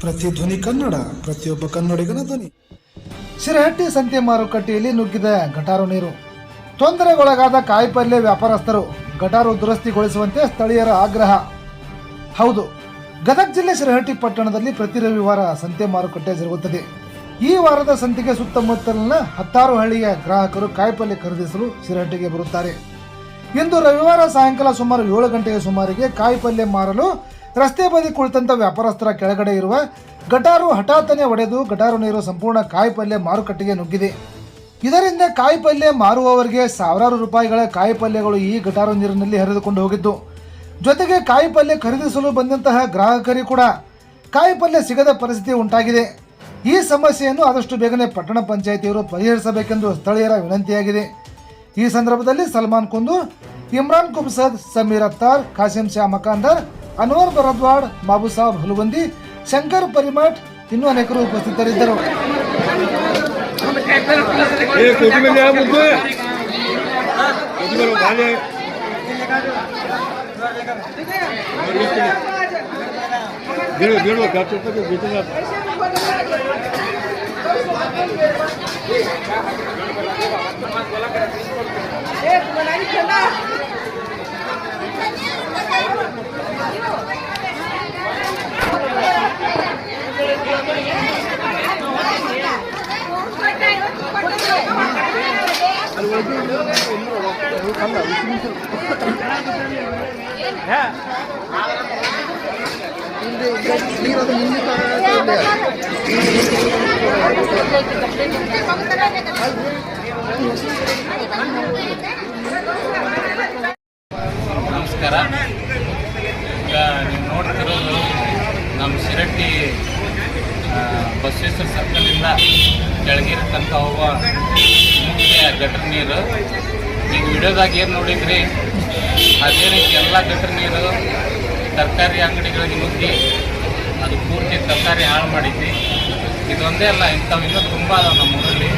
ಧ್ವನಿ ಕನ್ನಡ, ಪ್ರತಿಯೊಬ್ಬ ಕನ್ನಡಿಗನ ಧ್ವನಿ. ಶಿರಹಟ್ಟಿ ಸಂತೆ ಮಾರುಕಟ್ಟೆಯಲ್ಲಿ ನುಗ್ಗಿದ ಗಟಾರು ನೀರು. ತೊಂದರೆಗೊಳಗಾದ ಕಾಯಿಪಲ್ಯ ವ್ಯಾಪಾರಸ್ಥರು ಗಟಾರು ದುರಸ್ತಿಗೊಳಿಸುವಂತೆ ಸ್ಥಳೀಯರ ಆಗ್ರಹ. ಹೌದು, ಗದಗ ಜಿಲ್ಲೆ ಶಿರಹಟ್ಟಿ ಪಟ್ಟಣದಲ್ಲಿ ಪ್ರತಿ ರವಿವಾರ ಸಂತೆ ಮಾರುಕಟ್ಟೆ ಜರುಗುತ್ತದೆ. ಈ ವಾರದ ಸಂತೆಗೆ ಸುತ್ತಮುತ್ತಲಿನ ಹತ್ತಾರು ಹಳ್ಳಿಯ ಗ್ರಾಹಕರು ಕಾಯಿಪಲ್ಯ ಖರೀದಿಸಲು ಸಿರಹಟ್ಟಿಗೆ ಬರುತ್ತಾರೆ. ಇಂದು ರವಿವಾರ ಸಾಯಂಕಾಲ ಸುಮಾರು ಏಳು ಗಂಟೆಯ ಸುಮಾರಿಗೆ ಕಾಯಿಪಲ್ಯ ಮಾರಲು ರಸ್ತೆ ಬದಿ ಕುಳಿತಂತ ವ್ಯಾಪಾರಸ್ಥರ ಕೆಳಗಡೆ ಇರುವ ಗಟಾರು ಹಠಾತ್ತನೆ ಒಡೆದು ಗಟಾರು ನೀರು ಸಂಪೂರ್ಣ ಕಾಯಿಪಲ್ಯ ಮಾರುಕಟ್ಟೆಗೆ ನುಗ್ಗಿದೆ. ಇದರಿಂದ ಕಾಯಿಪಲ್ಯ ಮಾರುವವರಿಗೆ ಸಾವಿರಾರು ರೂಪಾಯಿಗಳ ಕಾಯಿಪಲ್ಯಗಳು ಈ ಗಟಾರು ನೀರಿನಲ್ಲಿ ಹರಿದುಕೊಂಡು ಹೋಗಿದ್ದು. ಜೊತೆಗೆ ಕಾಯಿಪಲ್ಯ ಖರೀದಿಸಲು ಬಂದಂತಹ ಗ್ರಾಹಕರಿಗೆ ಕೂಡ ಕಾಯಿಪಲ್ಯ ಸಿಗದ ಪರಿಸ್ಥಿತಿ ಉಂಟಾಗಿದೆ. ಈ ಸಮಸ್ಯೆಯನ್ನು ಆದಷ್ಟು ಬೇಗನೆ ಪಟ್ಟಣ ಪಂಚಾಯಿತಿಯವರು ಪರಿಹರಿಸಬೇಕೆಂದು ಸ್ಥಳೀಯರ ವಿನಂತಿಯಾಗಿದೆ. ಈ ಸಂದರ್ಭದಲ್ಲಿ ಸಲ್ಮಾನ್ ಕುಂದು, ಇಮ್ರಾನ್ ಕುಬ್ಸದ್, ಸಮೀರ್ ಅತ್ತಾರ್, ಖಾಸಿಂ ಶಾ ಮಕಾಂದರ್ ಅನ್ವರ್ ಭರದ್ವಾಡ್ ಬಾಬು ಸಾಬ್ ಹುಲುಬಂದಿ ಶಂಕರ್ ಪರಿಮಠ್ ಇನ್ನೂ ಅನೇಕರು ಉಪಸ್ಥಿತರಿದ್ದರು ನಮಸ್ಕಾರ. ಈಗ ನೀವು ನೋಡ್ತಿರೋದು ನಮ್ಮ ಶಿರಟ್ಟಿ ಬಸವೇಶ್ವರ ಸರ್ಕಲಿಂದ ಕೆಳಗಿರ ತನಕ ಹೋಗುವ ಮುಖ್ಯ ಗಟರ್ ನೀರು. ಈಗ ವಿಡಿಯೋದಾಗ ಏನು ನೋಡಿದ್ರಿ? ಅದೇ ರೀತಿ ಎಲ್ಲ ಗಟರ್ ನೀರು ತರಕಾರಿ ಅಂಗಡಿಗಳಿಗೆ ನುಗ್ಗಿ ಅದು ಪೂರ್ತಿ ತರಕಾರಿ ಹಾಳು ಮಾಡಿದ್ವಿ. ಇದೊಂದೇ ಅಲ್ಲ, ಇಂಥವು ಇನ್ನೂ ತುಂಬ ಅದಾವೆ ನಮ್ಮ ಊರಲ್ಲಿ.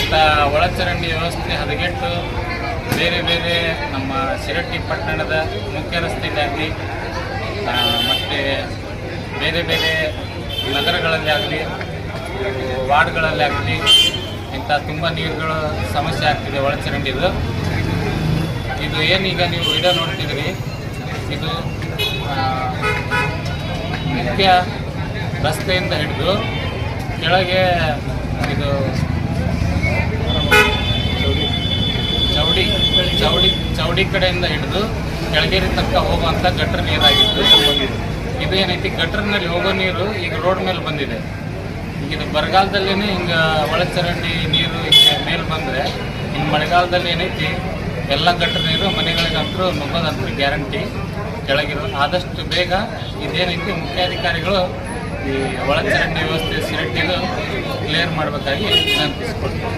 ಇಂಥ ಒಳಚರಂಡಿ ವ್ಯವಸ್ಥೆ ಹದಗೆಟ್ಟು ಬೇರೆ ಬೇರೆ ನಮ್ಮ ಶಿರಟ್ಟಿ ಪಟ್ಟಣದ ಮುಖ್ಯ ರಸ್ತೆಗಾಗಿ ಮತ್ತು ಬೇರೆ ಬೇರೆ ನಗರಗಳಲ್ಲಿ ಆಗಲಿ, ವಾರ್ಡ್ಗಳಲ್ಲಿ ಆಗಲಿ, ಇಂಥ ತುಂಬ ನೀರುಗಳ ಸಮಸ್ಯೆ ಆಗ್ತಿದೆ ಒಳಚರಂಡಿದು ಇದು ಏನೀಗ ನೀವು ವಿಡಿಯೋ ನೋಡ್ತಿದ್ದೀರಿ? ಇದು ಮುಖ್ಯ ರಸ್ತೆಯಿಂದ ಹಿಡಿದು ಕೆಳಗೆ ಇದು, ಚೌಡಿ ಚೌಡಿ ಚೌಡಿ ಕಡೆಯಿಂದ ಹಿಡಿದು ಕೆಳಗೇರಿ ತನಕ ಹೋಗುವಂಥ ಗಟ್ರ ನೀರಾಗಿತ್ತು ಇದು ಏನೈತಿ ಗಟ್ರನಲ್ಲಿ ಹೋಗೋ ನೀರು ಈಗ ರೋಡ್ ಮೇಲೆ ಬಂದಿದೆ. ಇದು ಬರಗಾಲದಲ್ಲೇ ಹಿಂಗೆ ಒಳಚರಂಡಿ ನೀರು ಮೇಲೆ ಬಂದರೆ ಇನ್ನು ಮಳೆಗಾಲದಲ್ಲಿ ಏನೈತಿ, ಎಲ್ಲ ಗಟ್ರ ನೀರು ಮನೆಗಳಿಗಂತರೂ ನುಗ್ಗೋದಂತೂ ಗ್ಯಾರಂಟಿ. ಕೆಳಗಿರೋ ಆದಷ್ಟು ಬೇಗ ಇದೇನೈತಿ ಮುಖ್ಯಾಧಿಕಾರಿಗಳು ಈ ಒಳಚರಂಡಿ ವ್ಯವಸ್ಥೆ ಸಿರಿಟ್ಟಿಗೂ ಕ್ಲಿಯರ್ ಮಾಡಬೇಕಾಗಿ ವಿನಂತಿಸ್ಕೊಡ್ತೀನಿ